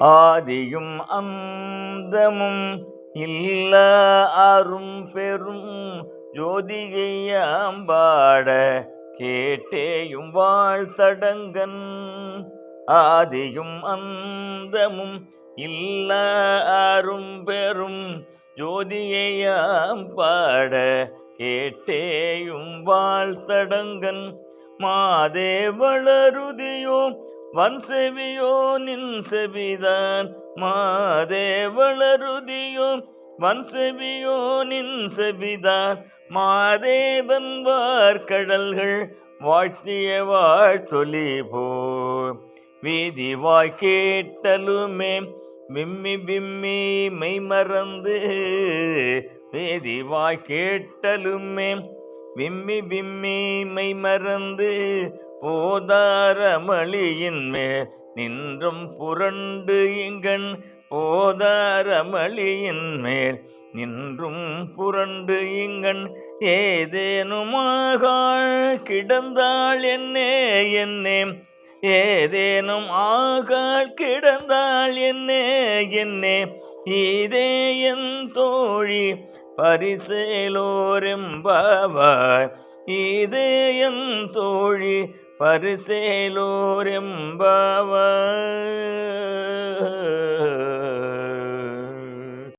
ஆதியும் அந்தமும் இல்ல அரும் பெரும் ஜோதிகையாம்பாட கேட்டேயும் வாழ்த்தடங்கன். ஆதியும் அந்தமும் இல்ல அரும் பெரும் ஜோதியையாம்பாட கேட்டேயும் வாழ்த்தடங்கன். மாதே வளருதியோ வன் செவியோ நின் செவிதான். மாதேவளருதியோ வன் செவியோ நின் செவிதான். மாதேவன் வார்கடல்கள் வாழ்த்திய வாழ்த்தொலி போ வீதி வாய் கேட்டலுமே விம்மி விம்மி மெய் மறந்து வீதி வாய் கேட்டலுமே விம்மி விம்மி மெய் மறந்து போதாரமளியின் மேல் நின்றும் புரண்டு இங்கண் போதாரமளியின் மேல் நின்றும் புரண்டு இங்கண் ஏதேனுமாகாள் கிடந்தாள் என்னே என்னே ஏதேனும் ஆகாள் கிடந்தாள் என்னே என்னே இதே என் தோழி பரிசேலோரெம்பாவாய் இதே என் தோழி பரிசேலோரெம்பாவாய்